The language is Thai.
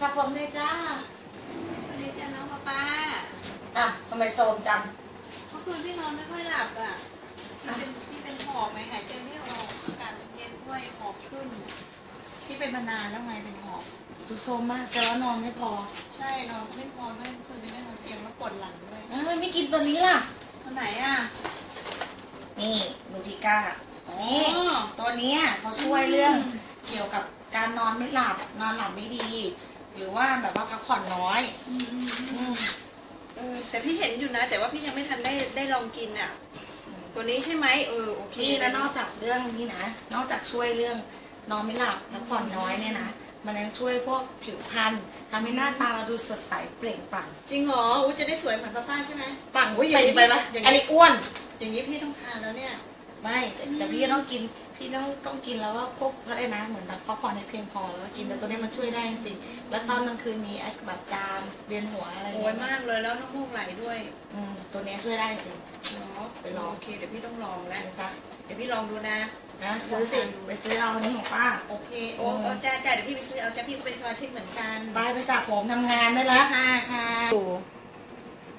สระผมเลยจ้าวันนี้จะน้องป้าป้าอะทำไมโซมจังเมื่อคืนพี่นอนไม่ค่อยหลับอะพี่เป็นพี่เป็นหอบไหมหายใจไม่ออกอากาศมันเย็นด้วยหอบขึ้นพี่เป็นมานานแล้วไงเป็นหอบดูโซมมากแสดงว่านอนไม่พอใช่นอนไม่พอด้วยเมื่อคืนไม่ได้นอนเตียงแล้วปวดหลังด้วยเอ้ยไม่กินตัวนี้ล่ะตัวไหนอะนี่นูทิก้านี่อ๋อตัวเนี้ยเขาช่วยเรื่องเกี่ยวกับการนอนไม่หลับนอนหลับไม่ดี หรือว่าแบบว่าพักผ่อนน้อยอืมอืมอือืมมเออแต่พี่เห็นอยู่นะ แต่ว่าพี่ยังไม่ทันได้ได้ลองกินอะ ตัวนี้ใช่ไหมเออโอเคนี่แล้วนอกจากเรื่องนี้นะนอกจากช่วยเรื่องนอนไม่หลับพักผ่อนน้อยเนี่ยนะมันยังช่วยพวกผิวพรรณทำให้หน้าตาเราดูสดใสเปล่งปลั่งจริงเหรออู้จะได้สวยเหมือนป้าป้าใช่ไหมปังอุ๊ยอย่างไปนี้ไปไหมอย่างนี้อันนี้อ้วน อย่างนี้พี่ต้องทานแล้วเนี่ย ไม่แต่แต่พี่ต้องกินพี่ต้องต้องกินแล้วก็ควบเขาได้นะเหมือนแบบพักผ่อนให้เพียงพอแล้วก็กินแต่ตัวนี้มันช่วยได้จริงๆแล้วตอนกลางคืนมีไอ้แบบจามเวียนหัวอะไรโอ้เงี้ยยมากเลยแล้วน้ำมูกไหลด้วยอืมตัวนี้ช่วยได้จริง เนาะไปลอง โอเคเดี๋ยวพี่ต้องลองแล้วนะจ๊ะเดี๋ยวพี่ลองดูนะ นะซื้อสิไปซื้อเอาอันนี้ของป้า โอเคโอ้โอ้จ้าจ้าเดี๋ยวพี่ไปซื้อเอาจ้าพี่ก็เป็นสมาชิกเหมือนกันไปไปสระผมทำงานได้แล้วค่ะค่ะ